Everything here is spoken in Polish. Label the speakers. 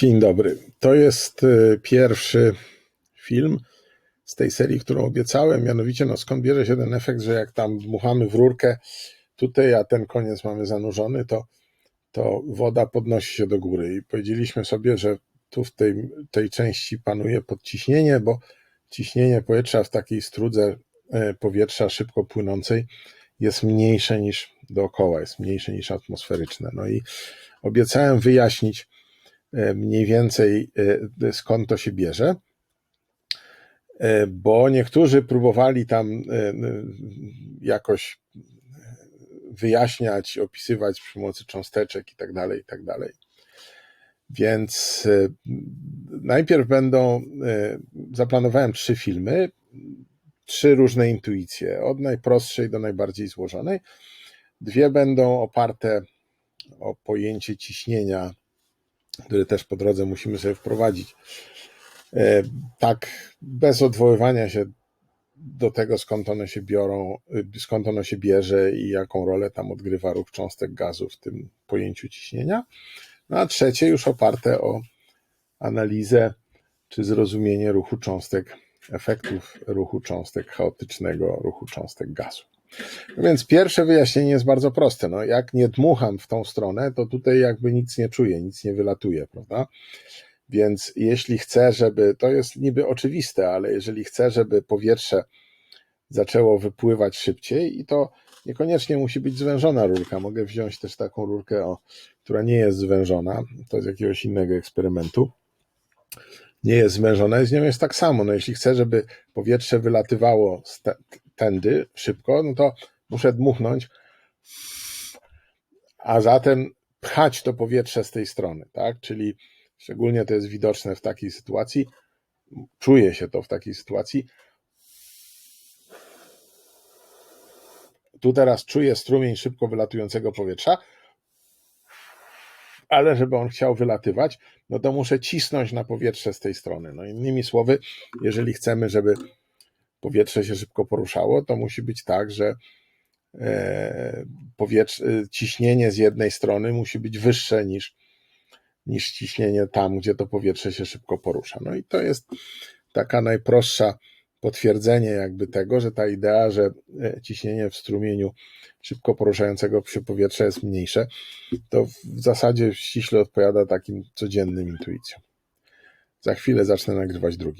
Speaker 1: Dzień dobry. To jest y, pierwszy film z tej serii, którą obiecałem. Mianowicie, no skąd bierze się ten efekt, że jak tam dmuchamy w rurkę tutaj, a ten koniec mamy zanurzony, to, to woda podnosi się do góry. I powiedzieliśmy sobie, że tu w tej, tej części panuje podciśnienie, bo ciśnienie powietrza w takiej strudze e, powietrza szybko płynącej jest mniejsze niż dookoła, jest mniejsze niż atmosferyczne. No i obiecałem wyjaśnić mniej więcej e, skąd to się bierze, E, bo niektórzy próbowali tam e, e, jakoś wyjaśniać, opisywać przy pomocy cząsteczek i tak dalej, i tak dalej. Więc e, najpierw będą, e, zaplanowałem trzy filmy, trzy różne intuicje, od najprostszej do najbardziej złożonej. Dwie będą oparte o pojęcie ciśnienia, które też po drodze musimy sobie wprowadzić. E, Tak, bez odwoływania się do tego, skąd one się biorą, y, skąd ono się bierze i jaką rolę tam odgrywa ruch cząstek gazu w tym pojęciu ciśnienia. No a trzecie już oparte o analizę czy zrozumienie ruchu cząstek, efektów ruchu cząstek, chaotycznego ruchu cząstek gazu. Więc pierwsze wyjaśnienie jest bardzo proste. No, jak nie dmucham w tą stronę, to tutaj jakby nic nie czuję, nic nie wylatuje, prawda? Więc jeśli chcę, żeby, to jest niby oczywiste, ale jeżeli chcę, żeby powietrze zaczęło wypływać szybciej, i to niekoniecznie musi być zwężona rurka. Mogę wziąć też taką rurkę, o, która nie jest zwężona, to z jakiegoś innego eksperymentu. Nie jest zwężona i z nią jest tak samo. No, jeśli chcę, żeby powietrze wylatywało tędy szybko, no to muszę dmuchnąć, a zatem pchać to powietrze z tej strony, tak? Czyli szczególnie to jest widoczne w takiej sytuacji, czuje się to w takiej sytuacji. Tu teraz czuję strumień szybko wylatującego powietrza, ale żeby on chciał wylatywać, no to muszę cisnąć na powietrze z tej strony. No innymi słowy, jeżeli chcemy, żeby powietrze się szybko poruszało, to musi być tak, że e, powietrze, ciśnienie z jednej strony musi być wyższe niż, niż ciśnienie tam, gdzie to powietrze się szybko porusza. No i to jest taka najprostsza potwierdzenie jakby tego, że ta idea, że e, ciśnienie w strumieniu szybko poruszającego się powietrza jest mniejsze, to w zasadzie ściśle odpowiada takim codziennym intuicjom. Za chwilę zacznę nagrywać drugi.